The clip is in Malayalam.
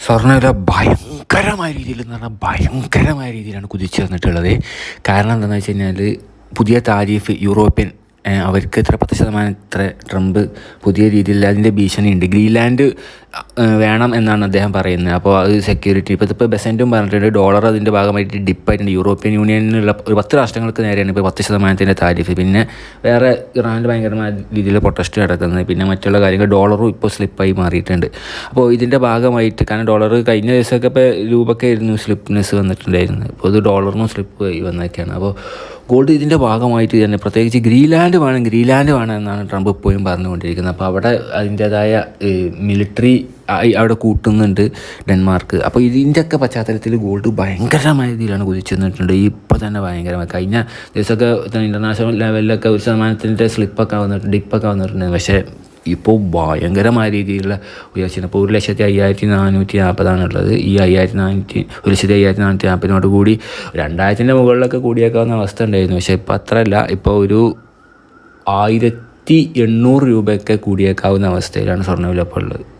സ്വർണവില ഭയങ്കരമായ രീതിയിൽ എന്ന് പറഞ്ഞാൽ ഭയങ്കരമായ രീതിയിലാണ് കുതിച്ചു വന്നിട്ടുള്ളത്. കാരണം എന്താണെന്ന് വെച്ച് കഴിഞ്ഞാൽ പുതിയ താരീഫ് യൂറോപ്യൻ അവർക്ക് ഇത്ര പത്ത് ശതമാനം ഇത്ര ട്രംപ് പുതിയ രീതിയിൽ അതിന്റെ ഭീഷണിയുണ്ട് ഗ്രീൻലാൻഡ് വേണം എന്നാണ് അദ്ദേഹം പറയുന്നത്. അപ്പോൾ അത് സെക്യൂരിറ്റി ഇപ്പോൾ ഇപ്പോൾ ബെസന്റും പറഞ്ഞിട്ടുണ്ട് ഡോളർ അതിന്റെ ഭാഗമായിട്ട് ഡിപ്പായിട്ടുണ്ട്. യൂറോപ്യൻ യൂണിയനിലുള്ള ഒരു പത്ത് രാഷ്ട്രങ്ങൾക്ക് നേരെയാണ് ഇപ്പോൾ പത്ത് ശതമാനത്തിന്റെ താരിഫ്. പിന്നെ വേറെ ഇറാനിൽ ഭയങ്കരമായ രീതിയിൽ പ്രൊട്ടസ്റ്റ് നടക്കുന്നത്. പിന്നെ മറ്റുള്ള കാര്യങ്ങൾ ഡോളറും ഇപ്പോൾ സ്ലിപ്പായി മാറിയിട്ടുണ്ട്. അപ്പോൾ ഇതിന്റെ ഭാഗമായിട്ട് കാരണം ഡോളർ കഴിഞ്ഞ ദിവസമൊക്കെ ഇപ്പോൾ രൂപക്കായിരുന്നു സ്ലിപ്നെസ് വന്നിട്ടുണ്ടായിരുന്നത്. ഇപ്പോൾ ഇത് ഡോളറിനും സ്ലിപ്പ് വന്നൊക്കെയാണ് അപ്പോൾ ഗോൾഡ് ഇതിന്റെ ഭാഗമായിട്ട് തന്നെ പ്രത്യേകിച്ച് ഗ്രീൻലാൻഡ് വേണം ഗ്രീൻലാൻഡ് വേണം എന്നാണ് ട്രംപ് ഇപ്പോഴും പറഞ്ഞുകൊണ്ടിരിക്കുന്നത്. അപ്പോൾ അവിടെ അതിന്റേതായ മിലിറ്ററി അവിടെ കൂട്ടുന്നുണ്ട് ഡെൻമാർക്ക്. അപ്പോൾ ഇതിന്റെയൊക്കെ പശ്ചാത്തലത്തിൽ ഗോൾഡ് ഭയങ്കരമായ രീതിയിലാണ് കുതിച്ചു നിന്നിട്ടുണ്ട് ഇപ്പോൾ തന്നെ ഭയങ്കരമായി. കഴിഞ്ഞ ദിവസമൊക്കെ ഇന്റർനാഷണൽ ലെവലിലൊക്കെ ഒരു ശതമാനത്തിന്റെ സ്ലിപ്പൊക്കെ വന്നിട്ടുണ്ട് ഡിപ്പൊക്കെ വന്നിട്ടുണ്ട്. പക്ഷേ ഇപ്പോൾ ഭയങ്കരമായ രീതിയിലുള്ള ഉയർച്ചയാണ്. ഇപ്പോൾ ഒരു ലക്ഷത്തി അയ്യായിരത്തി നാനൂറ്റി നാൽപ്പതാണ് ഉള്ളത് ഈ അയ്യായിരത്തി നാനൂറ്റി ഒരു ലക്ഷത്തി അയ്യായിരത്തി നാനൂറ്റി നാൽപ്പതിനോട് കൂടി രണ്ടായിരത്തിന്റെ മുകളിലൊക്കെ കൂടിയേക്കാവുന്ന അവസ്ഥ ഉണ്ടായിരുന്നു. പക്ഷേ ഇപ്പോൾ അത്രയല്ല. ഇപ്പോൾ ഒരു ആയിരത്തി എണ്ണൂറ് രൂപയൊക്കെ കൂടിയേക്കാവുന്ന അവസ്ഥയിലാണ് സ്വർണവില ഇപ്പോൾ ഉള്ളത്.